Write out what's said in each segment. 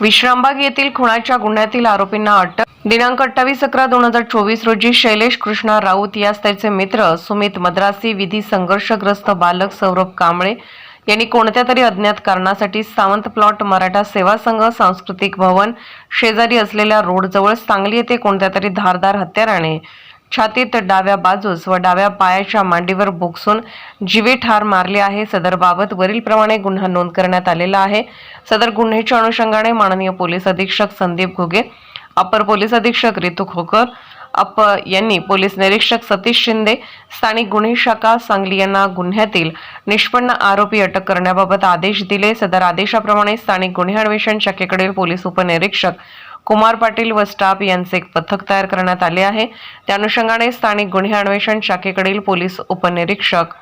विश्रामबाग येथील खुणाच्या गुन्ह्यातील आरोपींना अटक. दिनांक अठ्ठावीस अकरा दोन हजार चोवीस रोजी शैलेश कृष्णा राऊत यास त्याचे मित्र सुमित मद्रासी विधी संघर्षग्रस्त बालक सौरभ कांबळे यांनी कोणत्या तरी अज्ञात कारणासाठी सावंत प्लॉट मराठा सेवा संघ सांस्कृतिक भवन शेजारी असलेल्या रोडजवळ सांगली येथे कोणत्या तरी धारदार हत्याराने छातीत डाव्या बाजूस व डाव्या पायाच्या मांडीवर बोगसून जीवे ठार मारले आहे. सदर बाबत वरीलप्रमाणे गुन्हा नोंद करण्यात आलेला आहे. सदर गुन्ह्याच्या अनुषंगाने माननीय पोलीस अधीक्षक संदीप घुगे अपर पोलीस अधीक्षक रितू खोकर अप यांनी पोलीस निरीक्षक सतीश शिंदे स्थानिक गुन्हे शाखा सांगली यांना गुन्ह्यातील निष्पन्न आरोपी अटक करण्याबाबत आदेश दिले. सदर आदेशाप्रमाणे स्थानिक गुन्हे अन्वेषण शाखेकडील पोलीस उपनिरीक्षक कुमार पाटील व स्टाफ यांचे एक पथक तयार करण्यात आले आहे. त्या अनुषंगाने स्थानिक गुन्हे अन्वेषण शाखेकडील पोलीस उपनिरीक्षक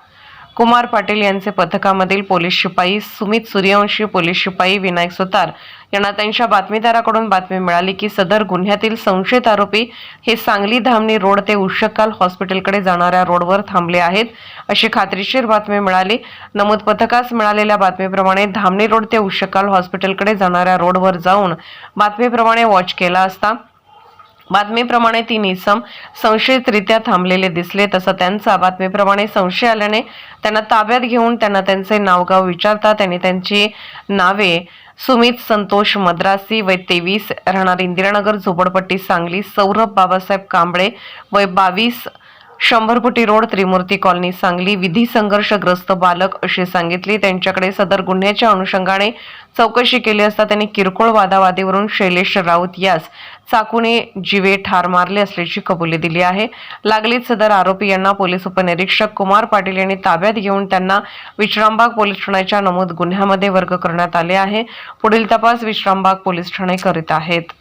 कुमार पाटील यांचे पथकामधील पोलीस शिपाई सुमित सूर्यवंशी पोलीस शिपाई विनायक सुतार यांना त्यांच्या बातमीदाराकडून बातमी मिळाली की सदर गुन्ह्यातील संशयित आरोपी हे सांगली धामणी रोड ते उशकाल हॉस्पिटलकडे जाणाऱ्या रोडवर थांबले आहेत अशी खात्रीशीर बातमी मिळाली. नमूद पथकास मिळालेल्या बातमीप्रमाणे धामणी रोड ते उशकाल हॉस्पिटलकडे जाणाऱ्या रोडवर जाऊन बातमीप्रमाणे वॉच केला असता बातमीप्रमाणे तीन इसम संशयितरित्या थांबलेले दिसले तसं त्यांचा बातमीप्रमाणे संशय आल्याने त्यांना ताब्यात घेऊन त्यांना त्यांचे नावगाव विचारता त्यांनी त्यांची नावे सुमित संतोष मद्रासी वय तेवीस राहणार इंदिरानगर झोपडपट्टी सांगली सौरभ बाबासाहेब कांबळे वय बावीस शंभरपुटी रोड त्रिमूर्ती कॉलनी सांगली. विधी संघर्षग्रस्त बालक अशी सांगितली. त्यांच्याकडे सदर गुन्ह्याच्या अनुषंगाने चौकशी केली असता त्यांनी किरकोळ वादावादीवरून शैलेश राऊत यास चाकूने जीवे ठार मारले असल्याची कबुली दिली आहे. लागलीच सदर आरोपी यांना पोलीस उपनिरीक्षक कुमार पाटील यांनी ताब्यात घेऊन त्यांना विश्रामबाग पोलीस ठाण्याच्या नमूद गुन्ह्यामध्ये वर्ग करण्यात आले आहे. पुढील तपास विश्रामबाग पोलीस ठाणे करीत आहेत.